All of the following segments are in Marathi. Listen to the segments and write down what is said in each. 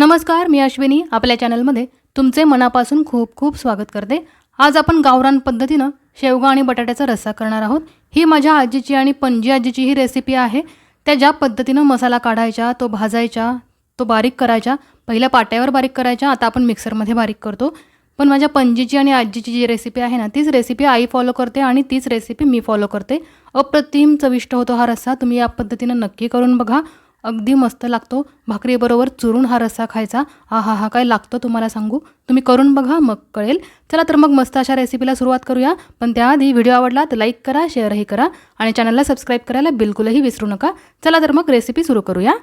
नमस्कार मी अश्विनी. आपल्या चॅनलमध्ये तुमचे मनापासून खूप खूप स्वागत करते. आज आपण गावरान पद्धतीनं शेवगा आणि बटाट्याचा रस्सा करणार आहोत. ही माझ्या आजीची आणि पणजी आजीची ही रेसिपी आहे. त्या ज्या पद्धतीनं मसाला काढायचा तो भाजायचा तो बारीक करायचा पहिल्या पाट्यावर बारीक करायच्या आता आपण मिक्सरमध्ये बारीक करतो. पण माझ्या पणजीची आणि आजीची जी रेसिपी आहे ना तीच रेसिपी आई फॉलो करते आणि तीच रेसिपी मी फॉलो करते. अप्रतिम चविष्ट होतो हा रस्सा. तुम्ही या पद्धतीनं नक्की करून बघा. अगदी मस्त लागतो. भाकरीबरोबर चुरून हा रस्सा खायचा. हा हा हा काय लागतो तुम्हाला सांगू? तुम्ही करून बघा मग कळेल. चला तर मग मस्त अशा रेसिपीला सुरुवात करूया. पण त्याआधी व्हिडिओ आवडला तर लाईक करा शेअरही करा आणि चॅनलला सबस्क्राईब करायला बिलकुलही विसरू नका. चला तर मग रेसिपी सुरू करूया.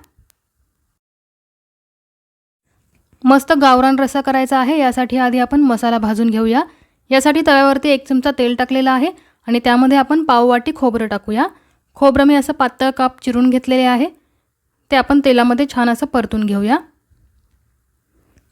मस्त गावरान रस्सा करायचा आहे. यासाठी आधी आपण मसाला भाजून घेऊया. यासाठी तव्यावरती एक चमचा तेल टाकलेला आहे आणि त्यामध्ये आपण पाववाटी खोबरं टाकूया. खोबरं मी असं पातळ काप चिरून घेतलेले आहे. ते आपण तेलामध्ये छान असं परतून घेऊया.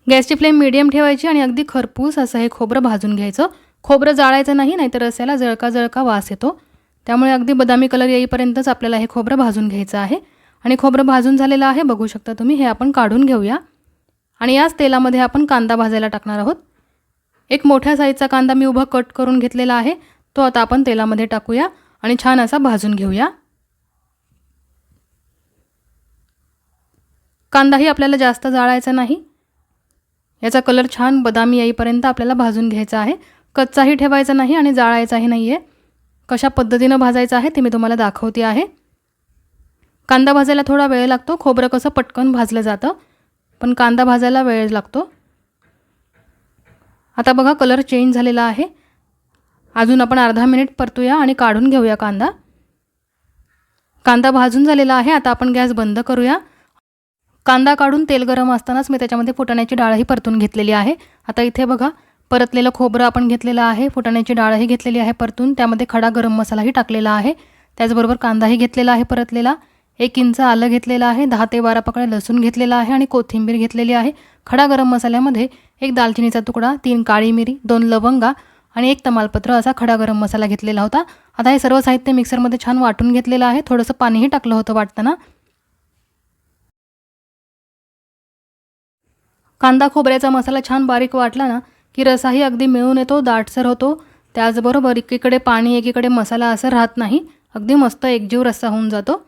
गॅसची फ्लेम मिडियम ठेवायची आणि अगदी खरपूस असं हे खोबरं भाजून घ्यायचं. खोबरं जाळायचं नाही नाहीतर रस्याला जळका जळका वास येतो. त्यामुळे अगदी बदामी कलर येईपर्यंतच आपल्याला हे खोबरं भाजून घ्यायचं आहे. आणि खोबरं भाजून झालेलं आहे बघू शकता तुम्ही हे आपण काढून घेऊया. आणि याच तेलामध्ये आपण कांदा भाजायला टाकणार आहोत. एक मोठ्या साईजचा कांदा मी उभा कट करून घेतलेला आहे तो आता आपण तेलामध्ये टाकूया आणि छान असा भाजून घेऊया. कांदाही आपल्याला जास्त जाळायचा नाही. याचा कलर छान बदामी येईपर्यंत आपल्याला भाजून घ्यायचा आहे. कच्चाही ठेवायचा नाही आणि जाळायचाही नाही आहे कशा पद्धतीनं भाजायचं आहे ते मी तुम्हाला दाखवते आहे. कांदा भाजायला थोडा वेळ लागतो. खोबरं कसं पटकन भाजलं जातं. पण कांदा भाजायला वेळ लागतो. आता बघा कलर चेंज झालेला आहे. अजून आपण अर्धा मिनिट परतूया आणि काढून घेऊया कांदा. कांदा भाजून झालेला आहे. आता आपण गॅस बंद करूया. कांदा काढून तेल गरम असतानाच मी त्याच्यामध्ये फुटाण्याची डाळही परतून घेतलेली आहे. आता इथे बघा परतलेलं खोबरं आपण घेतलेलं आहे फुटाण्याची डाळही घेतलेली आहे परतून त्यामध्ये खडा गरम मसालाही टाकलेला आहे. त्याचबरोबर कांदाही घेतलेला आहे परतलेला. एक इंच आलं घेतलेलं आहे दहा ते बारा पकडे लसूण घेतलेला आहे आणि कोथिंबीर घेतलेली आहे. खडा गरम मसाल्यामध्ये एक दालचिनीचा तुकडा तीन काळी मिरी दोन लवंगा आणि एक तमालपत्र असा खडा गरम मसाला घेतलेला होता. आता हे सर्व साहित्य मिक्सरमध्ये छान वाटून घेतलेलं आहे. थोडंसं पाणीही टाकलं होतं वाटताना. कांदा खोबऱ्याचा मसाला छान बारीक वाटला ना की रसाही अगदी मिळून येतो दाटसर होतो. त्याचबरोबर एकीकडे पाणी एकीकडे मसाला असं राहत नाही. अगदी मस्त एकजीव रस्सा होऊन जातो.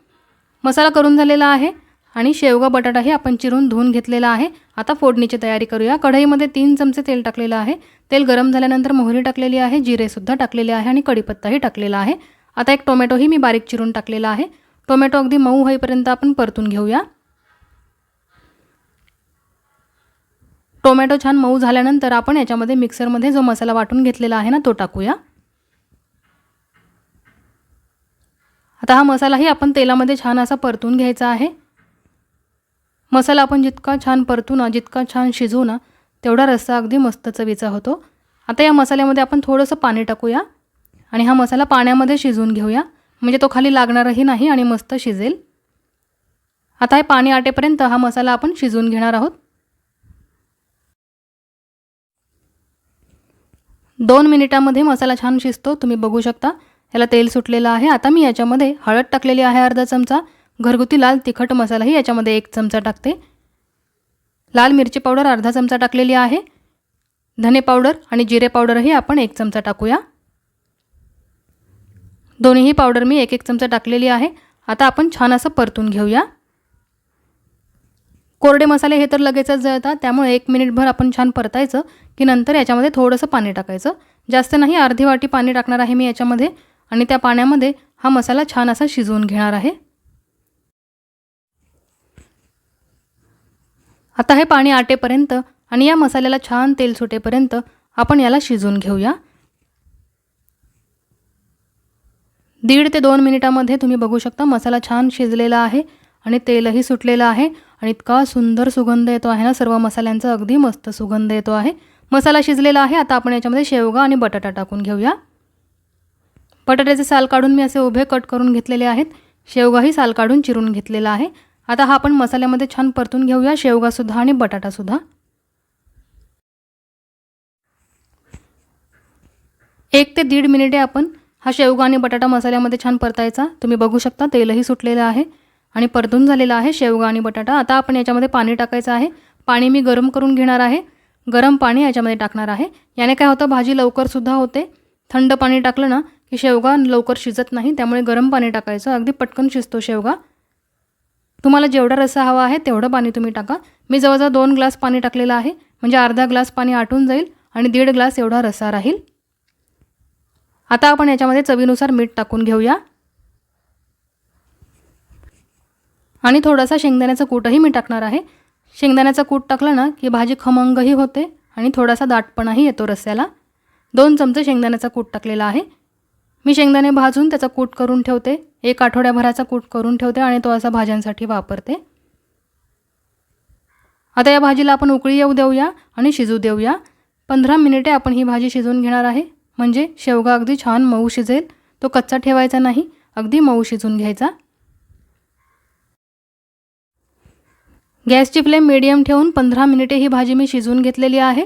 मसाला करून झालेला आहे आणि शेवगा बटाटाही आपण चिरून धुवून घेतलेला आहे. आता फोडणीची तयारी करूया. कढईमध्ये तीन चमचे तेल टाकलेलं आहे. तेल गरम झाल्यानंतर मोहरी टाकलेली आहे जिरेसुद्धा टाकलेले आहे आणि कढीपत्ताही टाकलेला आहे. आता एक टोमॅटोही मी बारीक चिरून टाकलेला आहे. टोमॅटो अगदी मऊ होईपर्यंत आपण परतून घेऊया. टोमॅटो छान मऊ झाल्यानंतर आपण याच्यामध्ये मिक्सरमध्ये जो मसाला वाटून घेतलेला आहे ना तो टाकूया. आता हा मसालाही आपण तेलामध्ये छान असा परतून घ्यायचा आहे. मसाला आपण जितका छान परतू ना जितका छान शिजवू ना तेवढा रस्सा अगदी मस्त चवीचा होतो. आता या मसाल्यामध्ये आपण थोडंसं पाणी टाकूया आणि हा मसाला पाण्यामध्ये शिजवून घेऊया. म्हणजे तो खाली लागणारही नाही आणि मस्त शिजेल. आता हे पाणी आटेपर्यंत हा मसाला आपण शिजवून घेणार आहोत. दोन मिनिटामध्ये मसाला छान शिजतो तुम्ही बघू शकता. याला तेल सुटलेलं आहे. आता मी याच्यामध्ये हळद टाकलेली आहे अर्धा चमचा. घरगुती लाल तिखट मसालाही याच्यामध्ये एक चमचा टाकते. लाल मिरची पावडर अर्धा चमचा टाकलेली आहे. धने पावडर आणि जिरे पावडरही आपण एक चमचा टाकूया. दोन्हीही पावडर मी एक एक चमचा टाकलेली आहे. आता आपण छान असं परतून घेऊया. कोरडे मसाले हे तर लगेचच जळतात. त्यामुळे एक मिनिटभर आपण छान परतायचं की नंतर याच्यामध्ये थोडंसं पाणी टाकायचं. जास्त नाही अर्धी वाटी पाणी टाकणार आहे मी याच्यामध्ये आणि त्या पाण्यामध्ये हा मसाला छान असा शिजवून घेणार आहे. आता हे पाणी आटेपर्यंत आणि या मसाल्याला छान तेल सुटेपर्यंत आपण याला शिजवून घेऊया. दीड ते दोन मिनिटामध्ये तुम्ही बघू शकता मसाला छान शिजलेला आहे आणि तेलही सुटलेलं आहे. आणि इतका सुंदर सुगंध येतो आहे ना सर्व मसाल्यांचा. अगदी मस्त सुगंध येतो आहे. मसाला शिजलेला आहे. आता आपण याच्यामध्ये शेवगा आणि बटाटा टाकून घेऊया. बटाट्याचे साल काढून मी असे उभे कट करून घेतलेले आहेत. शेवगाही साल काढून चिरून घेतलेला आहे. आता हा आपण मसाल्यामध्ये छान परतून घेऊया. शेवगासुद्धा आणि बटाटासुद्धा एक ते दीड मिनिटे आपण हा शेवगा आणि बटाटा मसाल्यामध्ये छान परतायचा. तुम्ही बघू शकता तेलही सुटलेलं आहे. आणि परतून झालेला आहे शेवगा आणि बटाटा. आता आपण याच्यामध्ये पाणी टाकायचं आहे. पाणी मी गरम करून घेणार आहे. गरम पाणी याच्यामध्ये टाकणार आहे. याने काय होतं? भाजी लवकरसुद्धा होते. थंड पाणी टाकलं ना की शेवगा लवकर शिजत नाही. त्यामुळे गरम पाणी टाकायचं. अगदी पटकन शिजतो शेवगा. तुम्हाला जेवढा रस्सा हवा आहे तेवढं पाणी तुम्ही टाका. मी जवळजवळ दोन ग्लास पाणी टाकलेलं आहे. म्हणजे अर्धा ग्लास पाणी आटून जाईल आणि दीड ग्लास एवढा रस्सा राहील. आता आपण याच्यामध्ये चवीनुसार मीठ टाकून घेऊया. आणि थोडासा शेंगदाण्याचं कूटही मी टाकणार आहे. शेंगदाण्याचं कूट टाकलं ना की भाजी खमंगही होते आणि थोडासा दाटपणाही येतो रस्स्याला दोन चमचे शेंगदाण्याचा कूट टाकलेला आहे. मी शेंगदाणे भाजून त्याचा कूट करून ठेवते. एक आठवड्याभराचा कूट करून ठेवते आणि तो असा भाज्यांसाठी वापरते. आता या भाजीला आपण उकळी येऊ देऊया आणि शिजू देऊया. पंधरा मिनिटे आपण ही भाजी शिजवून घेणार आहे. म्हणजे शेवगा अगदी छान मऊ शिजेल. तो कच्चा ठेवायचा नाही. अगदी मऊ शिजून घ्यायचा. गॅसची फ्लेम मिडियम ठेवून पंधरा मिनिटे ही भाजी मी शिजवून घेतलेली आहे.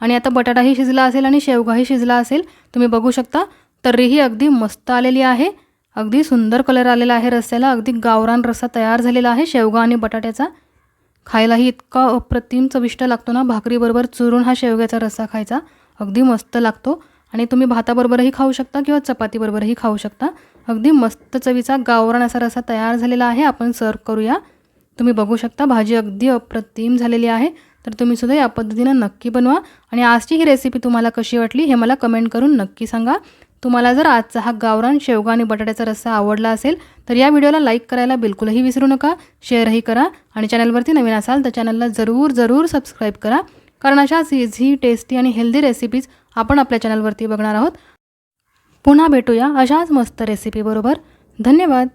आणि आता बटाटाही शिजला असेल आणि शेवगाही शिजला असेल. तुम्ही बघू शकता तर्रीही अगदी मस्त आलेली आहे. अगदी सुंदर कलर आलेला आहे रस्त्याला अगदी गावरान रस्सा तयार झालेला आहे शेवगा आणि बटाट्याचा. खायलाही इतका अप्रतिम चविष्ट लागतो ना भाकरीबरोबर चुरून हा शेवग्याचा रस्सा खायचा. अगदी मस्त लागतो. आणि तुम्ही भाताबरोबरही खाऊ शकता किंवा चपातीबरोबरही खाऊ शकता. अगदी मस्त चवीचा गावरान असा रस्सा तयार झालेला आहे. आपण सर्व करूया. तुम्ही बघू शकता भाजी अगदी अप्रतिम झालेली आहे. तर तुम्ही सुद्धा या पद्धतीनं नक्की बनवा. आणि आजची ही रेसिपी तुम्हाला कशी वाटली हे मला कमेंट करून नक्की सांगा. तुम्हाला जर आजचा हा गावरान शेवगा आणि बटाट्याचा रस्सा आवडला असेल तर या व्हिडिओला लाईक करायला बिलकुलही विसरू नका. शेअरही करा. आणि चॅनलवरती नवीन असाल तर चॅनलला जरूर जरूर सबस्क्राईब करा. कारण अशाच इझी टेस्टी आणि हेल्दी रेसिपीज आपण आपल्या चॅनलवरती बघणार आहोत. पुन्हा भेटूया अशाच मस्त रेसिपीबरोबर धन्यवाद.